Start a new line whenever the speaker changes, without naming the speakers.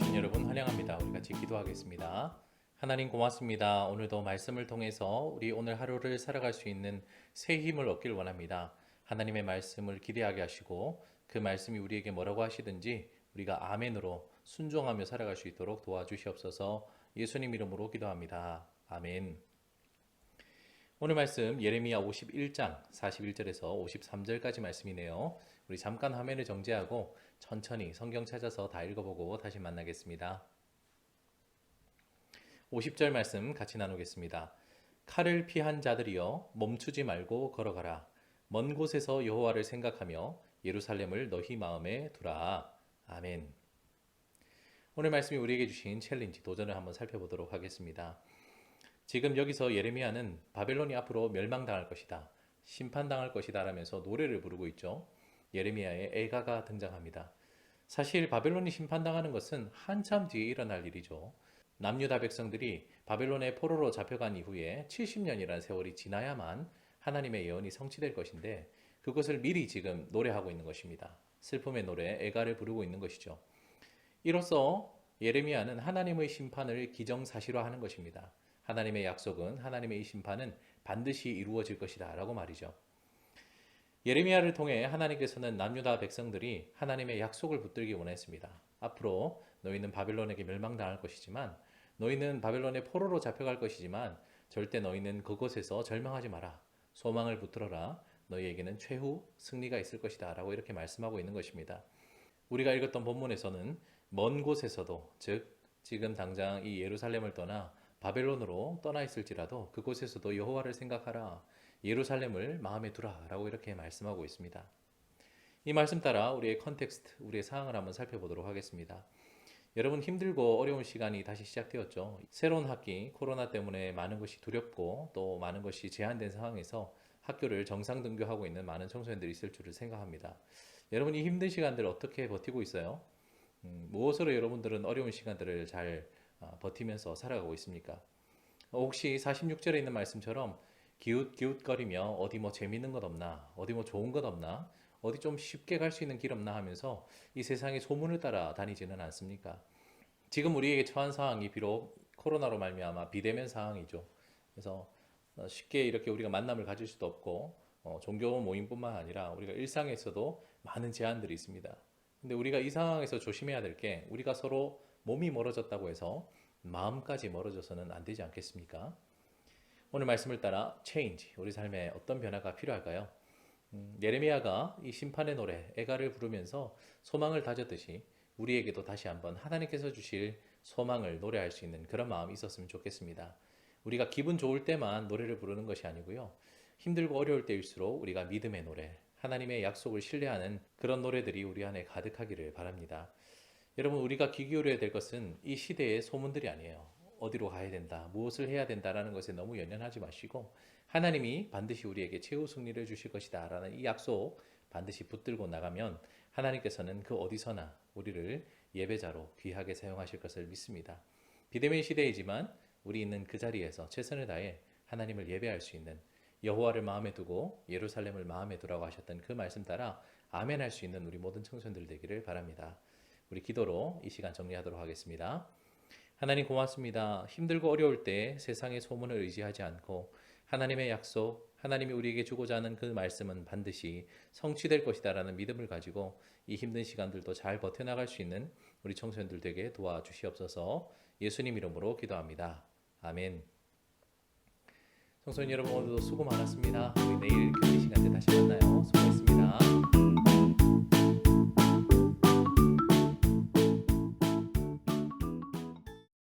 오신 여러분 환영합니다. 우리 같이 기도하겠습니다. 하나님 고맙습니다. 오늘도 말씀을 통해서 우리 오늘 하루를 살아갈 수 있는 새 힘을 얻길 원합니다. 하나님의 말씀을 기대하게 하시고 그 말씀이 우리에게 뭐라고 하시든지 우리가 아멘으로 순종하며 살아갈 수 있도록 도와주시옵소서 예수님 이름으로 기도합니다. 아멘. 오늘 말씀 예레미야 51장 41절에서 53절까지 말씀이네요. 우리 잠깐 화면을 정지하고 천천히 성경 찾아서 다 읽어보고 다시 만나겠습니다. 50절 말씀 같이 나누겠습니다. 칼을 피한 자들이여 멈추지 말고 걸어가라. 먼 곳에서 여호와를 생각하며 예루살렘을 너희 마음에 두라. 아멘. 오늘 말씀이 우리에게 주신 챌린지 도전을 한번 살펴보도록 하겠습니다. 지금 여기서 예레미야는 바벨론이 앞으로 멸망당할 것이다. 심판당할 것이다 라면서 노래를 부르고 있죠. 예레미야의 애가가 등장합니다. 사실 바벨론이 심판당하는 것은 한참 뒤에 일어날 일이죠. 남유다 백성들이 바벨론의 포로로 잡혀간 이후에 70년이라는 세월이 지나야만 하나님의 예언이 성취될 것인데 그것을 미리 지금 노래하고 있는 것입니다. 슬픔의 노래, 애가를 부르고 있는 것이죠. 이로써 예레미야는 하나님의 심판을 기정사실화하는 것입니다. 하나님의 약속은 하나님의 이 심판은 반드시 이루어질 것이다 라고 말이죠. 예레미야를 통해 하나님께서는 남유다 백성들이 하나님의 약속을 붙들기 원했습니다. 앞으로 너희는 바벨론에게 멸망당할 것이지만 너희는 바벨론의 포로로 잡혀갈 것이지만 절대 너희는 그곳에서 절망하지 마라. 소망을 붙들어라. 너희에게는 최후 승리가 있을 것이다. 라고 이렇게 말씀하고 있는 것입니다. 우리가 읽었던 본문에서는 먼 곳에서도 즉 지금 당장 이 예루살렘을 떠나 바벨론으로 떠나 있을지라도 그곳에서도 여호와를 생각하라. 예루살렘을 마음에 두라라고 이렇게 말씀하고 있습니다. 이 말씀 따라 우리의 컨텍스트, 우리의 상황을 한번 살펴보도록 하겠습니다. 여러분 힘들고 어려운 시간이 다시 시작되었죠. 새로운 학기, 코로나 때문에 많은 것이 두렵고 또 많은 것이 제한된 상황에서 학교를 정상 등교하고 있는 많은 청소년들이 있을 줄을 생각합니다. 여러분 이 힘든 시간들 어떻게 버티고 있어요? 음, 무엇으로 여러분들은 어려운 시간들을 잘 어, 버티면서 살아가고 있습니까? 혹시 46절에 있는 말씀처럼 기웃 기웃거리며 어디 뭐 재밌는 것 없나 어디 뭐 좋은 것 없나 어디 좀 쉽게 갈 수 있는 길 없나 하면서 이 세상의 소문을 따라 다니지는 않습니까? 지금 우리에게 처한 상황이 비록 코로나로 말미암아 비대면 상황이죠. 그래서 어, 쉽게 이렇게 우리가 만남을 가질 수도 없고 어, 종교 모임뿐만 아니라 우리가 일상에서도 많은 제한들이 있습니다. 근데 우리가 이 상황에서 조심해야 될 게 우리가 서로 몸이 멀어졌다고 해서 마음까지 멀어져서는 안 되지 않겠습니까? 오늘 말씀을 따라 change 우리 삶에 어떤 변화가 필요할까요? 음, 예레미야가 이 심판의 노래 애가를 부르면서 소망을 다졌듯이 우리에게도 다시 한번 하나님께서 주실 소망을 노래할 수 있는 그런 마음이 있었으면 좋겠습니다. 우리가 기분 좋을 때만 노래를 부르는 것이 아니고요. 힘들고 어려울 때일수록 우리가 믿음의 노래, 하나님의 약속을 신뢰하는 그런 노래들이 우리 안에 가득하기를 바랍니다. 여러분 우리가 귀 기울여야 될 것은 이 시대의 소문들이 아니에요. 어디로 가야 된다, 무엇을 해야 된다라는 것에 너무 연연하지 마시고 하나님이 반드시 우리에게 최후 승리를 주실 것이다라는 이 약속 반드시 붙들고 나가면 하나님께서는 그 어디서나 우리를 예배자로 귀하게 사용하실 것을 믿습니다. 비대면 시대이지만 우리 있는 그 자리에서 최선을 다해 하나님을 예배할 수 있는 여호와를 마음에 두고 예루살렘을 마음에 두라고 하셨던 그 말씀 따라 아멘 할 수 있는 우리 모든 청소년들 되기를 바랍니다. 우리 기도로 이 시간 정리하도록 하겠습니다. 하나님 고맙습니다. 힘들고 어려울 때 세상의 소문을 의지하지 않고 하나님의 약속, 하나님이 우리에게 주고자 하는 그 말씀은 반드시 성취될 것이다라는 믿음을 가지고 이 힘든 시간들도 잘 버텨나갈 수 있는 우리 청소년들 되게 도와주시옵소서 예수님 이름으로 기도합니다. 아멘. 청소년 여러분 오늘도 수고 많았습니다. 우리 내일 교회 시간 때 다시 만나요.